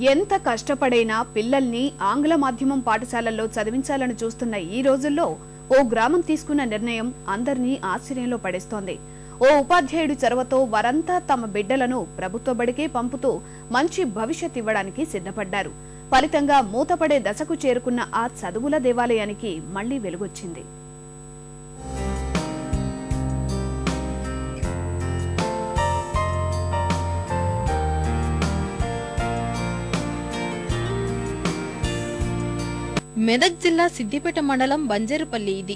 ఎంత కష్టపడైనా పిల్లల్ని ఆంగ్ల మాధ్యమం పాఠశాలల్లో చదివించాలని చూస్తున్న ఈ రోజుల్లో ఓ గ్రామం తీసుకున్న నిర్ణయం అందరినీ ఆశ్చర్యంలో పడేస్తోంది. ఓ ఉపాధ్యాయుడి చొరవతో వారంతా తమ బిడ్డలను ప్రభుత్వ బడికే పంపుతూ మంచి భవిష్యత్ ఇవ్వడానికి సిద్ధపడ్డారు. ఫలితంగా మూతపడే దశకు చేరుకున్న ఆ చదువుల దేవాలయానికి మళ్ళీ వెలుగొచ్చింది. మెదక్ జిల్లా సిద్దిపేట మండలం బంజేరుపల్లి ఇది.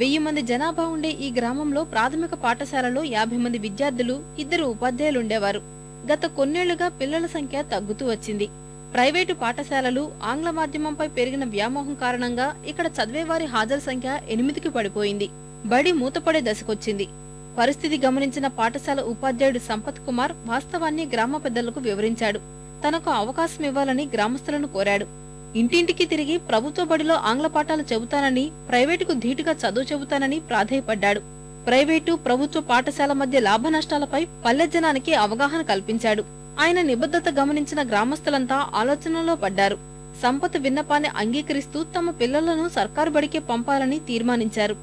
వెయ్యి మంది జనాభా ఉండే ఈ గ్రామంలో ప్రాథమిక పాఠశాలలో యాభై మంది విద్యార్థులు ఇద్దరు ఉపాధ్యాయులుండేవారు. గత కొన్నేళ్ళుగా పిల్లల సంఖ్య తగ్గుతూ వచ్చింది. ప్రైవేటు పాఠశాలలు ఆంగ్ల మాధ్యమంపై పెరిగిన వ్యామోహం కారణంగా ఇక్కడ చదివేవారి హాజరు సంఖ్య ఎనిమిదికి పడిపోయింది. బడి మూతపడే దశకొచ్చింది. పరిస్థితి గమనించిన పాఠశాల ఉపాధ్యాయుడు సంపత్ కుమార్ వాస్తవాన్ని గ్రామ పెద్దలకు వివరించాడు. తనకు అవకాశం ఇవ్వాలని గ్రామస్తులను కోరాడు. ఇంటింటికి తిరిగి ప్రభుత్వ బడిలో ఆంగ్ల పాఠాలు చెబుతానని ప్రైవేటుకు ధీటుగా చదువు చెబుతానని ప్రాధేయపడ్డాడు. ప్రైవేటు ప్రభుత్వ పాఠశాల మధ్య లాభ నష్టాలపై పల్లె జనానికి అవగాహన కల్పించాడు. ఆయన నిబద్ధత గమనించిన గ్రామస్తులంతా ఆలోచనలో పడ్డారు. సంపత్ విన్నపాన్ని అంగీకరిస్తూ తమ పిల్లలను సర్కారు బడికే పంపాలని తీర్మానించారు.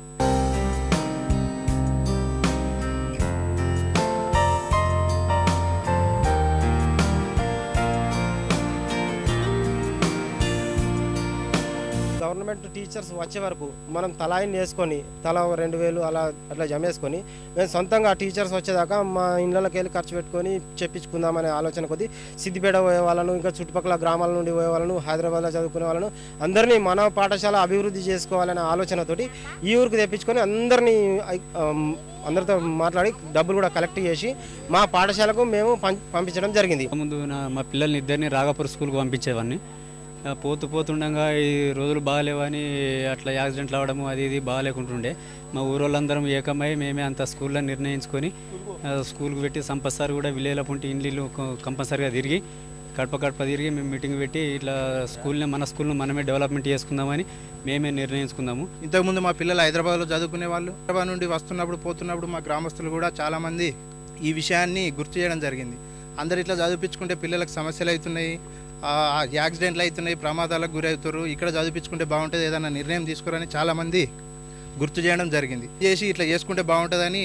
గవర్నమెంట్ టీచర్స్ వచ్చే వరకు మనం తలాయిని వేసుకొని తల రెండు వేలు అలా అట్లా జమేసుకొని మేము సొంతంగా ఆ టీచర్స్ వచ్చేదాకా మా ఇళ్ళకి వెళ్ళి ఖర్చు పెట్టుకొని చెప్పించుకుందామనే ఆలోచన కొద్ది సిద్దిపేట పోయే వాళ్ళను ఇంకా చుట్టుపక్కల గ్రామాల నుండి పోయే వాళ్ళను హైదరాబాద్లో చదువుకునే వాళ్ళను అందరినీ మన పాఠశాల అభివృద్ధి చేసుకోవాలనే ఆలోచనతోటి ఈ ఊరికి తెప్పించుకొని అందరినీ అందరితో మాట్లాడి డబ్బులు కూడా కలెక్ట్ చేసి మా పాఠశాలకు మేము పం- పంపించడం జరిగింది. ముందు మా పిల్లల్ని ఇద్దరిని రాఘపూర్ స్కూల్కి పంపించేవాడిని. పోతూ పోతుండగా ఈ రోజులు బాగాలేవని అట్లా యాక్సిడెంట్లు అవడము అది ఇది బాగాలేకుంటుండే. మా ఊరోళ్ళందరం ఏకమై మేమే అంత స్కూల్లో నిర్ణయించుకొని స్కూల్కి పెట్టి సంపస్తారు కూడా విలేల పుంటి ఇండ్లు కంపల్సరీగా తిరిగి కడప కడప తిరిగి మేము మీటింగ్ పెట్టి ఇట్లా స్కూల్ని మన స్కూల్ని మనమే డెవలప్మెంట్ చేసుకుందామని మేమే నిర్ణయించుకుందాము. ఇంతకుముందు మా పిల్లలు హైదరాబాద్లో చదువుకునే వాళ్ళు హైదరాబాద్ నుండి వస్తున్నప్పుడు పోతున్నప్పుడు మా గ్రామస్తులు కూడా చాలామంది ఈ విషయాన్ని గుర్తు చేయడం జరిగింది. అందరు ఇట్లా చదివించుకుంటే పిల్లలకు సమస్యలు అవుతున్నాయి యాక్సిడెంట్లు అవుతున్నాయి ప్రమాదాలకు గురవుతారు ఇక్కడ చదివించుకుంటే బాగుంటుంది ఏదైనా నిర్ణయం తీసుకోరని చాలామంది గుర్తు చేయడం జరిగింది. చేసి ఇట్లా చేసుకుంటే బాగుంటుందని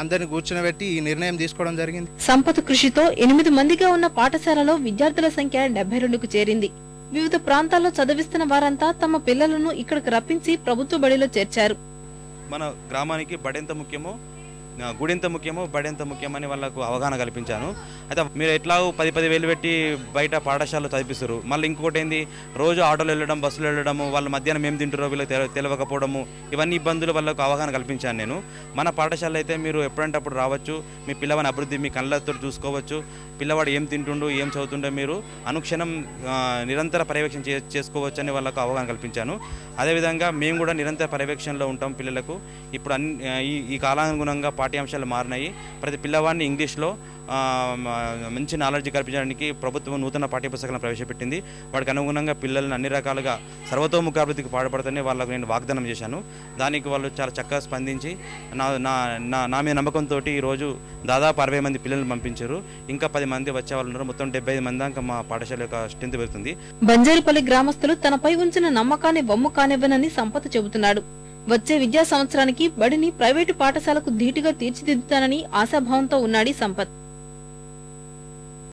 అందరిని కూర్చునబెట్టి ఈ నిర్ణయం తీసుకోవడం జరిగింది. సంపత్ కృషితో ఎనిమిది మందిగా ఉన్న పాఠశాలలో విద్యార్థుల సంఖ్య డెబ్బై రెండుకు చేరింది. వివిధ ప్రాంతాల్లో చదివిస్తున్న వారంతా తమ పిల్లలను ఇక్కడికి రప్పించి ప్రభుత్వ బడిలో చేర్చారు. మన గ్రామానికి బడెంత ముఖ్యమో గుడి గుడెంత ముఖ్యమో బడెంత ముఖ్యమని వాళ్ళకు అవగాహన కల్పించాను. అయితే మీరు ఎట్లా పది పది వేలు పెట్టి బయట పాఠశాలలో చదివిస్తారు మళ్ళీ ఇంకొకటి ఏంది? రోజు ఆటోలు వెళ్ళడం బస్సులు వెళ్ళడము వాళ్ళ మధ్యాహ్నం ఏం తింటారో వీళ్ళకి తెలియకపోవడము ఇవన్నీ ఇబ్బందులు వాళ్ళకు అవగాహన కల్పించాను నేను. మన పాఠశాల అయితే మీరు ఎప్పుడంటే అప్పుడు రావచ్చు మీ పిల్లవాని అభివృద్ధి మీ కళ్ళతో చూసుకోవచ్చు పిల్లవాడు ఏం తింటుండు ఏం చదువుతుండో మీరు అనుక్షణం నిరంతర పర్యవేక్షణ చే చేసుకోవచ్చు అని వాళ్ళకు అవగాహన కల్పించాను. అదేవిధంగా మేము కూడా నిరంతర పర్యవేక్షణలో ఉంటాం పిల్లలకు. ఇప్పుడు అన్ని ఈ ఈ కాలానుగుణంగా పాఠ్యాంశాలు మారినాయి. ప్రతి పిల్లవాడిని ఇంగ్లీష్లో మంచి నాలెడ్జ్ కల్పించడానికి ప్రభుత్వం నూతన పాఠ్యపుస్తకాలను ప్రవేశపెట్టింది. వాటికి అనుగుణంగా పిల్లల్ని అన్ని రకాలుగా సర్వతోముఖాభివృద్ధికి అభివృద్ధికి వాళ్ళకు నేను వాగ్దానం చేశాను. దానికి వాళ్ళు చాలా చక్కగా స్పందించి నా నా నా నా మీద నమ్మకంతో ఈరోజు దాదాపు అరవై మంది పిల్లల్ని పంపించారు. ఇంకా పది మంది వచ్చే వాళ్ళు ఉన్నారు. మొత్తం డెబ్బై మంది దాకా మా పాఠశాల యొక్క స్ట్రెంత్ పెరుగుతుంది. బంజారుపల్లి గ్రామస్తులు తనపై ఉంచిన నమ్మకాన్ని బొమ్మ కానివ్వనని సంపత చెబుతున్నాడు. వచ్చే విద్యా సంవత్సరానికి బడిని ప్రైవేటు పాఠశాలకు ధీటుగా తీర్చిదిద్దుతానని ఆశాభావంతో ఉన్నాడు సంపత్.